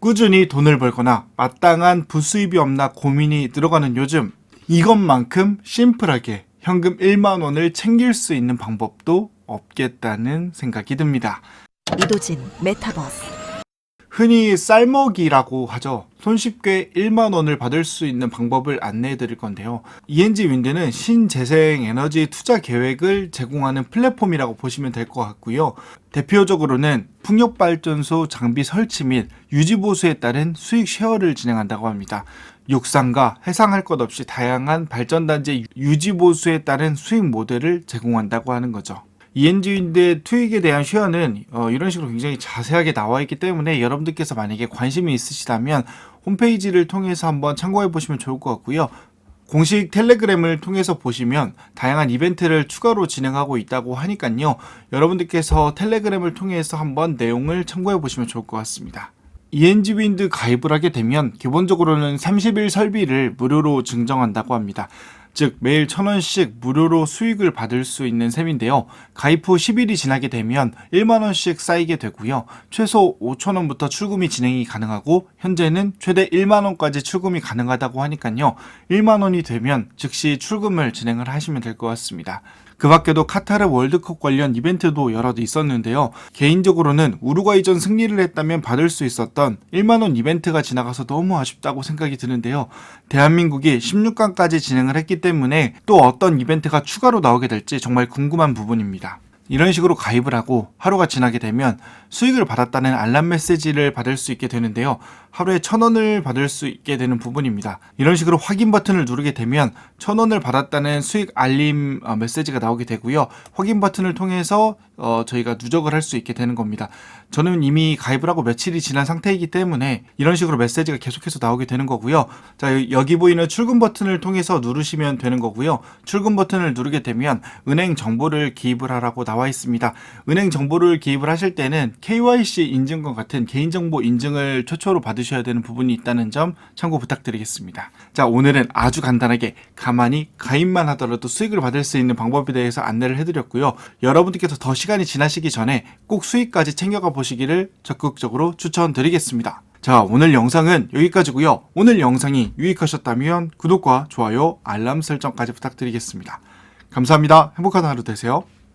꾸준히 돈을 벌거나 마땅한 부수입이 없나 고민이 들어가는 요즘 이것만큼 심플하게 현금 1만 원을 챙길 수 있는 방법도 없겠다는 생각이 듭니다. 이도진 메타버스 흔히 쌀먹이라고 하죠. 손쉽게 1만 원을 받을 수 있는 방법을 안내해 드릴 건데요. ENG 윈드는 신재생 에너지 투자 계획을 제공하는 플랫폼이라고 보시면 될 것 같고요. 대표적으로는 풍력 발전소 장비 설치 및 유지 보수에 따른 수익 쉐어를 진행한다고 합니다. 육상과 해상할 것 없이 다양한 발전단지 유지 보수에 따른 수익 모델을 제공한다고 하는 거죠. ENG윈드의 투익에 대한 쉐어는 어, 이런 식으로 굉장히 자세하게 나와 있기 때문에 여러분들께서 만약에 관심이 있으시다면 홈페이지를 통해서 한번 참고해 보시면 좋을 것 같고요. 공식 텔레그램을 통해서 보시면 다양한 이벤트를 추가로 진행하고 있다고 하니까요. 여러분들께서 텔레그램을 통해서 한번 내용을 참고해 보시면 좋을 것 같습니다. ENG 윈드 가입을 하게 되면 기본적으로는 30일 설비를 무료로 증정한다고 합니다. 즉 매일 1000원씩 무료로 수익을 받을 수 있는 셈인데요. 가입 후 10일이 지나게 되면 1만 원씩 쌓이게 되고요. 최소 5천 원부터 출금이 진행이 가능하고 현재는 최대 1만 원까지 출금이 가능하다고 하니까요. 1만 원이 되면 즉시 출금을 진행을 하시면 될 것 같습니다. 그 밖에도 카타르 월드컵 관련 이벤트도 여러 있었는데요. 개인적으로는 우루과이전 승리를 했다면 받을 수 있었던 1만원 이벤트가 지나가서 너무 아쉽다고 생각이 드는데요. 대한민국이 16강까지 진행을 했기 때문에 또 어떤 이벤트가 추가로 나오게 될지 정말 궁금한 부분입니다. 이런 식으로 가입을 하고 하루가 지나게 되면 수익을 받았다는 알람 메시지를 받을 수 있게 되는데요. 하루에 천 원을 받을 수 있게 되는 부분입니다. 이런 식으로 확인 버튼을 누르게 되면 천 원을 받았다는 수익 알림 어, 메시지가 나오게 되고요. 확인 버튼을 통해서 어, 저희가 누적을 할 수 있게 되는 겁니다. 저는 이미 가입을 하고 며칠이 지난 상태이기 때문에 이런 식으로 메시지가 계속해서 나오게 되는 거고요. 자, 여기 보이는 출금 버튼을 통해서 누르시면 되는 거고요. 출금 버튼을 누르게 되면 은행 정보를 기입을 하라고 나와 있습니다. 은행 정보를 기입을 하실 때는 KYC 인증과 같은 개인정보 인증을 최초로 받으셔야 되는 부분이 있다는 점 참고 부탁드리겠습니다. 자, 오늘은 아주 간단하게 가만히 가입만 하더라도 수익을 받을 수 있는 방법에 대해서 안내를 해드렸고요. 여러분들께서 더 시간이 지나시기 전에 꼭 수익까지 챙겨가 보시기를 적극적으로 추천드리겠습니다. 자, 오늘 영상은 여기까지고요. 오늘 영상이 유익하셨다면 구독과 좋아요, 알람 설정까지 부탁드리겠습니다. 감사합니다. 행복한 하루 되세요.